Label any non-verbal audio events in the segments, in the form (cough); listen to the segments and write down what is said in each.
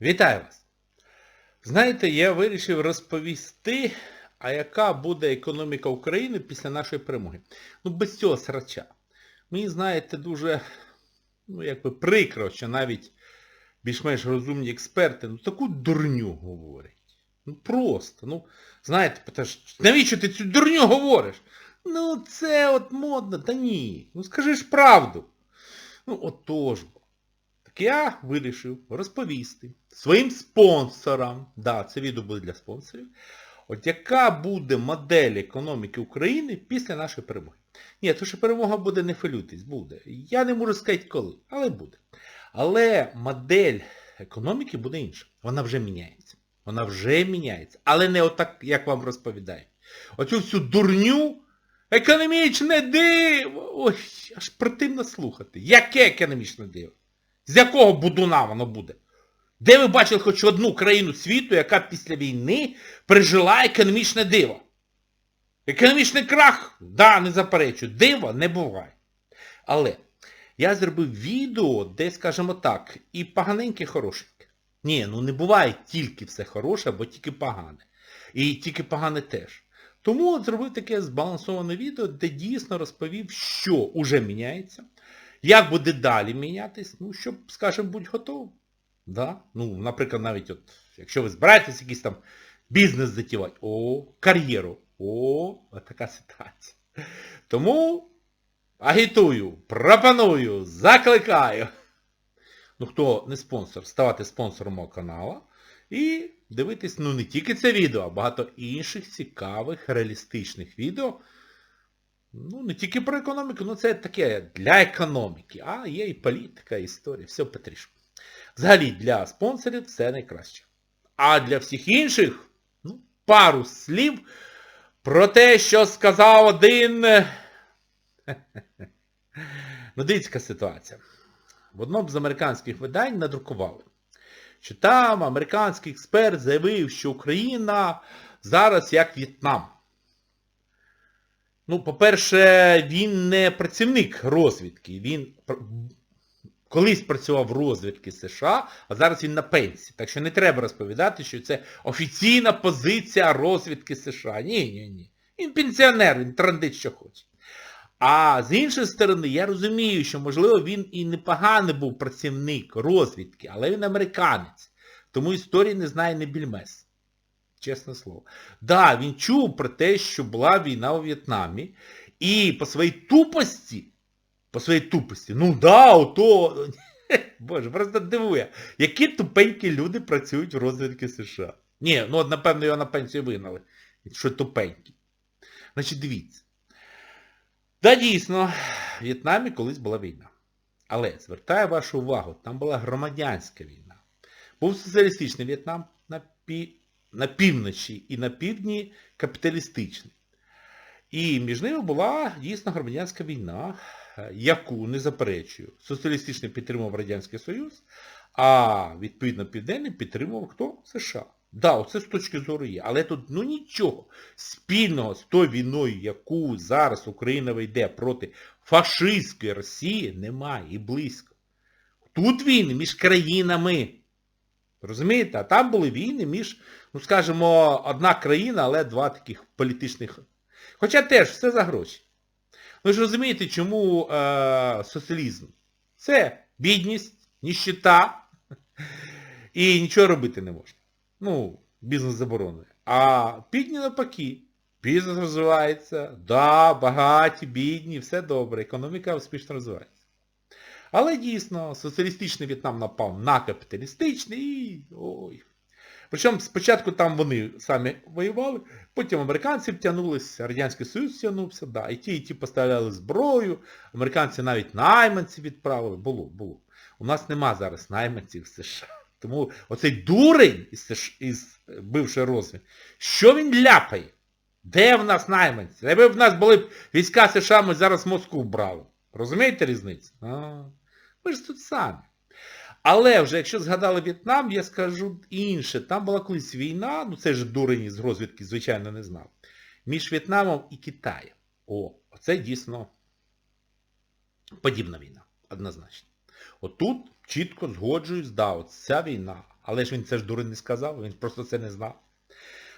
Вітаю вас! Знаєте, я вирішив розповісти, а яка буде економіка України після нашої перемоги. Ну, без цього срача. Мені, знаєте, дуже, ну, якби прикро, що навіть більш-менш розумні експерти, ну, таку дурню говорять. Ну, просто, ну, знаєте, питаєш, навіщо ти цю дурню говориш? Ну, це от модно, та ні. Ну, скажи ж правду. Ну, отож. Так я вирішив розповісти своїм спонсорам, да, це відео буде для спонсорів, от яка буде модель економіки України після нашої перемоги. Ні, то що перемога буде не хвилюйтесь, буде. Я не можу сказати коли, але буде. Але модель економіки буде інша. Вона вже міняється. Вона вже міняється. Але не отак, як вам розповідають. Оцю всю дурню, економічне диво. Ой, аж противно слухати. Яке економічне диво? З якого будуна воно буде? Де ви бачили хоч одну країну світу, яка після війни пережила економічне диво? Економічний крах, да, не заперечую, дива не буває. Але я зробив відео, де, скажімо так, і поганеньке, хорошеньке. Ні, ну не буває тільки все хороше, або тільки погане. І тільки погане теж. Тому от зробив таке збалансоване відео, де дійсно розповів, що уже міняється, як буде далі мінятись, ну, щоб, скажімо, будь готовим. Да? Ну, наприклад, навіть от, якщо ви збираєтесь якийсь там бізнес затівати, о, кар'єру, о, от така ситуація. Тому агітую, пропоную, закликаю. Ну, хто не спонсор, ставати спонсором мого каналу і дивитись, ну, не тільки це відео, а багато інших цікавих, реалістичних відео. Ну, не тільки про економіку, ну це таке для економіки, а є і політика, і історія, все потрішку. Взагалі, для спонсорів все найкраще. А для всіх інших, ну, пару слів про те, що сказав один... (laughs) Ну, дивіться, ситуація. В одному з американських видань надрукували, що там американський експерт заявив, що Україна зараз як В'єтнам. Ну, по-перше, він не працівник розвідки, він колись працював в розвідки США, а зараз він на пенсії. Так що не треба розповідати, що це офіційна позиція розвідки США. Ні, ні, ні. Він пенсіонер, він трандить, що хоче. А з іншої сторони, я розумію, що, можливо, він і непоганий був працівник розвідки, але він американець. Тому історії не знає не більмес. Чесне слово. Да, він чув про те, що була війна у В'єтнамі, і по своїй тупості, по своїй тупості, ну да, ото, (laughs) боже, просто дивує, які тупенькі люди працюють в розвідки США. Ні, ну от, напевно, його на пенсію вигнали, що тупенькі. Значить, дивіться. Да, дійсно, в В'єтнамі колись була війна. Але звертаю вашу увагу, там була громадянська війна. Був соціалістичний В'єтнам на, пі... на півночі і на півдні капіталістичний. І між ними була дійсно громадянська війна, яку, не заперечую, соціалістичний підтримував Радянський Союз, а відповідно Південний підтримував хто? США. Да, оце з точки зору є. Але тут ну нічого спільного з тою війною, яку зараз Україна вийде проти фашистської Росії, немає і близько. Тут війни між країнами. Розумієте? А там були війни між, ну скажімо, одна країна, але два таких політичних. Хоча теж все за гроші. Ви ж розумієте, чому е, соціалізм? Це бідність, ніщита і нічого робити не можна. Ну, бізнес заборонений. А бідні навпаки. Бізнес розвивається, да, багаті, бідні, все добре, економіка успішно розвивається. Але дійсно, соціалістичний В'єтнам напав на капіталістичний і... ой. Причому спочатку там вони самі воювали, потім американці втягнулися, Радянський Союз втягнувся, да, і ті, і ті поставляли зброю, американці навіть найманців відправили. Було, було. У нас нема зараз найманців в США. Тому оцей дурень із, із бившої розвідки, що він ляпає? Де в нас найманці? Якби в нас були б війська США, ми зараз Москву брали. Розумієте різницю? А, ми ж тут самі. Але вже якщо згадали В'єтнам, я скажу інше. Там була колись війна, ну це ж дурень з розвідки, звичайно, не знав. Між В'єтнамом і Китаєм. О, оце дійсно подібна війна, однозначно. Отут чітко згоджуюсь, да, от ця війна. Але ж він це ж дурень не сказав, він просто це не знав.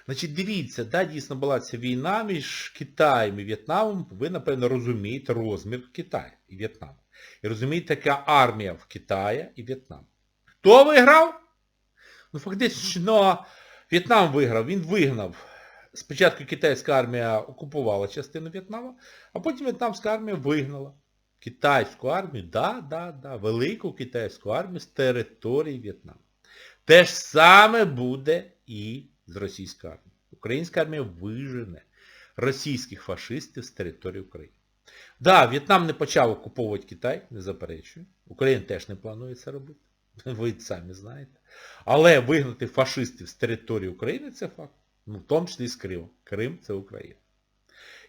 Значить, дивіться, да, дійсно була ця війна між Китаєм і В'єтнамом. Ви, напевно, розумієте розмір Китаю і В'єтнаму. І розумієте, яка армія в Китаї і В'єтнаму. Хто виграв? Ну, фактично, В'єтнам виграв, він вигнав. Спочатку китайська армія окупувала частину В'єтнаму, а потім в'єтнамська армія вигнала китайську армію, да, да, да, велику китайську армію з території В'єтнаму. Те ж саме буде і з російською армією. Українська армія вижене російських фашистів з території України. Да, В'єтнам не почав окуповувати Китай, не заперечую. Україна теж не планує це робити. (laughs) Ви самі знаєте. Але вигнати фашистів з території України це факт. Ну, в тому числі з Криму. Крим це Україна.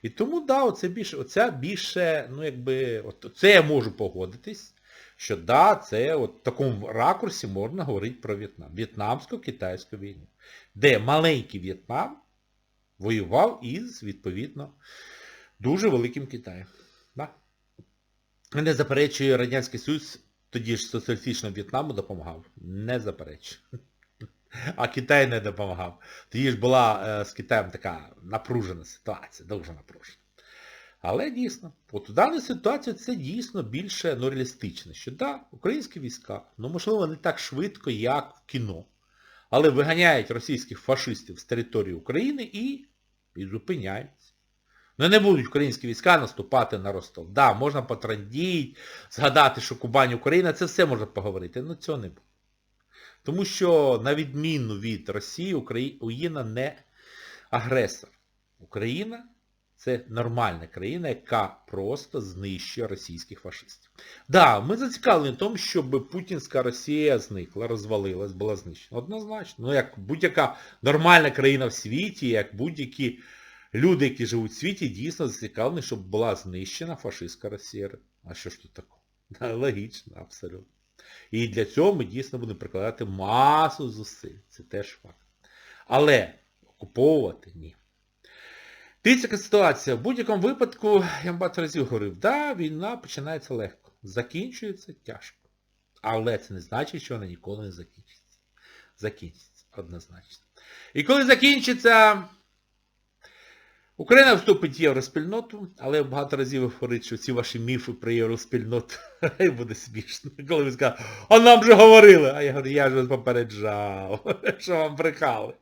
І тому, да, оце більше, оця більше, ну якби, от це я можу погодитись, що да, це от в такому ракурсі можна говорити про В'єтнам. В'єтнамсько-китайську війну. Де маленький В'єтнам воював із, відповідно, дуже великим Китаєм. Да. Не заперечує Радянський Союз, тоді ж соціалістичному В'єтнаму допомагав. Не заперечую. (laughs) А Китай не допомагав. Тоді ж була е, з Китаєм така напружена ситуація, дуже напружена. Але дійсно, от у даній ситуації це дійсно більше ну, реалістично, що да, українські війська, ну можливо не так швидко, як в кіно, але виганяють російських фашистів з території України і, і зупиняються. Ну не будуть українські війська наступати на Ростов. Да, можна потрандіть, згадати, що Кубань Україна, це все можна поговорити, але цього не буде. Тому що, на відміну від Росії, Україна не агресор. Україна це нормальна країна, яка просто знищує російських фашистів. Так, да, ми зацікавлені в тому, щоб Путінська Росія зникла, розвалилась, була знищена. Однозначно. Ну, як будь-яка нормальна країна в світі, як будь-які люди, які живуть в світі, дійсно зацікавлені, щоб була знищена фашистська Росія. А що ж тут такого? (laughs) Логічно, абсолютно. І для цього ми дійсно будемо прикладати масу зусиль. Це теж факт. Але окуповувати ні. Дивіться, ситуація. В будь-якому випадку, я багато разів говорив, да, війна починається легко. Закінчується тяжко. Але це не значить, що вона ніколи не закінчиться. Закінчиться, однозначно. І коли закінчиться... Україна вступить в євроспільноту, але багато разів говорить, що ці ваші міфи про євроспільноту (laughs) буде смішно. Коли ви скажете, а нам вже говорили. А я говорю, я ж вас попереджав, (laughs) що вам брехали.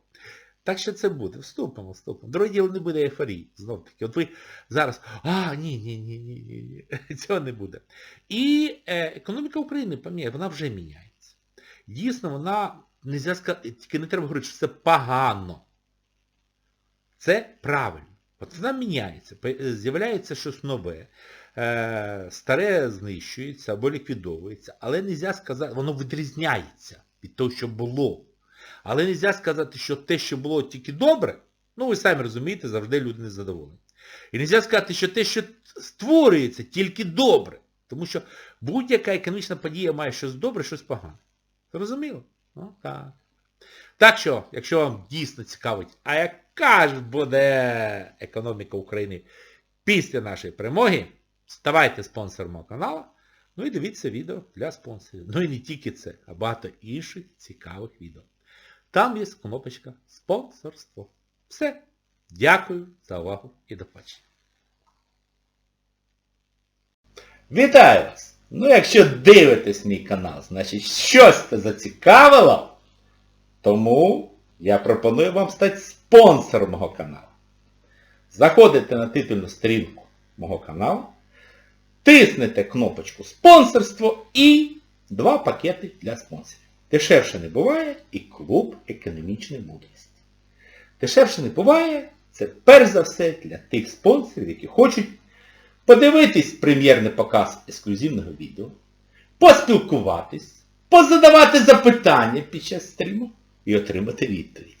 Так що це буде. Вступимо, вступимо. Друге діло не буде ейфорії. Знов таки. От ви зараз, а, ні, ні, ні, ні, ні, ні. (laughs) Цього не буде. І е, економіка України, пам'ятає, вона вже міняється. Дійсно, вона, не сказати, тільки не треба говорити, що це погано. Це правильно. Вона міняється, з'являється щось нове, е, старе знищується або ліквідовується, але не можна сказати, воно відрізняється від того, що було. Але не можна сказати, що те, що було тільки добре, ну ви самі розумієте, завжди люди незадоволені. І не можна сказати, що те, що створюється, тільки добре. Тому що будь-яка економічна подія має щось добре, щось погане. Зрозуміло? Ну, так. Так що, якщо вам дійсно цікавить, а яка ж буде економіка України після нашої перемоги, ставайте спонсором мого каналу, ну і дивіться відео для спонсорів. Ну і не тільки це, а багато інших цікавих відео. Там є кнопочка спонсорство. Все. Дякую за увагу і до побачення. Вітаю вас! Ну якщо дивитесь мій канал, значить щось це зацікавило. Тому я пропоную вам стати спонсором мого каналу. Заходите на титульну сторінку мого каналу, тиснете кнопочку спонсорство і два пакети для спонсорів. Дешевше не буває і клуб економічної мудрості. Дешевше не буває, це перш за все для тих спонсорів, які хочуть подивитись прем'єрний показ ексклюзивного відео, поспілкуватись, позадавати запитання під час стріму і отримати відповідь.